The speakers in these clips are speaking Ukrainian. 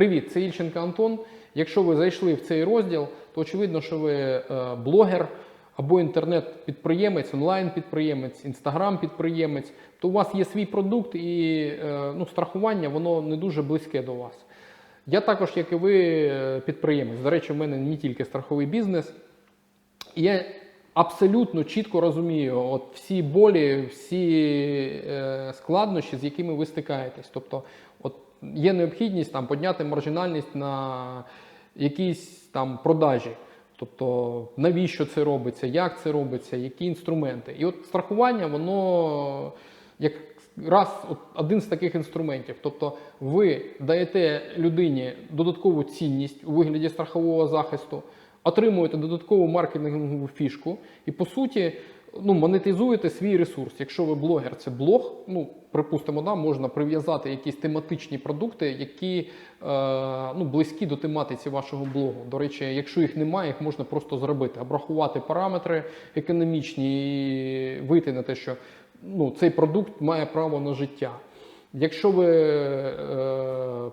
Привіт, це Ільченко Антон. Якщо ви зайшли в цей розділ, то очевидно, що ви е, блогер або інтернет-підприємець, онлайн-підприємець, інстаграм-підприємець, то у вас є свій продукт і е, ну, страхування воно не дуже близьке до вас. Я також, як і ви, е, підприємець. До речі, в мене не тільки страховий бізнес. І я абсолютно чітко розумію от всі болі, всі складнощі, з якими ви стикаєтесь. Тобто, от є необхідність там підняти маржинальність на якісь там продажі. Тобто, навіщо це робиться, як це робиться, які інструменти. І от страхування, воно як раз от один з таких інструментів. Тобто, ви даєте людині додаткову цінність у вигляді страхового захисту, отримуєте додаткову маркетингову фішку і по суті ну, монетизуєте свій ресурс. Якщо ви блогер, це блог. Ну припустимо, да, можна прив'язати якісь тематичні продукти, які е, ну, близькі до тематиці вашого блогу. До речі, якщо їх немає, їх можна просто зробити, обрахувати параметри економічні і вийти на те, що ну, цей продукт має право на життя. Якщо ви е,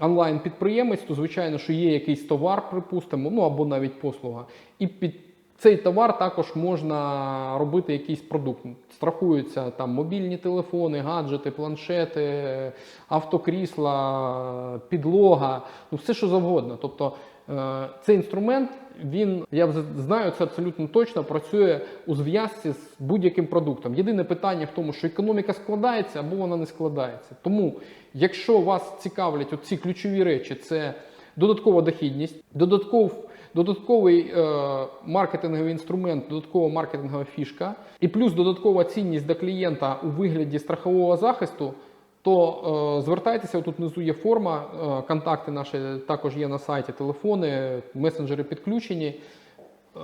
онлайн-підприємець, то звичайно, що є якийсь товар, припустимо, ну або навіть послуга, і під цей товар також можна робити якийсь продукт. Страхуються там мобільні телефони, гаджети, планшети, автокрісла, підлога, ну все що завгодно. Тобто е, цей інструмент, він, я знаю, це абсолютно точно працює у зв'язці з будь-яким продуктом. Єдине питання в тому, що економіка складається або вона не складається. Тому, якщо вас цікавлять ці ключові речі, це додаткова дохідність, додатков, додатковий е, маркетинговий інструмент, додаткова маркетингова фішка, і плюс додаткова цінність для клієнта у вигляді страхового захисту. То е, звертайтеся, тут внизу є форма, е, контакти наші також є на сайті, телефони, месенджери підключені. Е,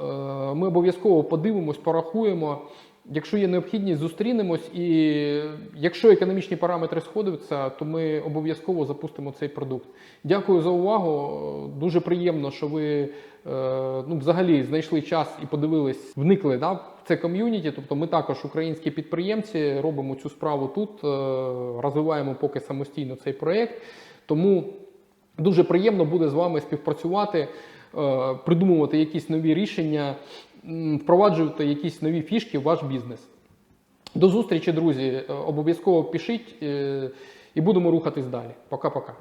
ми обов'язково подивимось, порахуємо. Якщо є необхідність, зустрінемось, і якщо економічні параметри сходяться, то ми обов'язково запустимо цей продукт. Дякую за увагу. Дуже приємно, що ви е, ну, взагалі знайшли час і подивились, вникли да, в це ком'юніті. Тобто ми також українські підприємці робимо цю справу тут, е, розвиваємо поки самостійно цей проєкт. Тому дуже приємно буде з вами співпрацювати, е, придумувати якісь нові рішення, м, впроваджувати якісь нові фішки в ваш бізнес. До зустрічі, друзі. Е, Обов'язково пишіть е, і будемо рухатись далі. Пока-пока.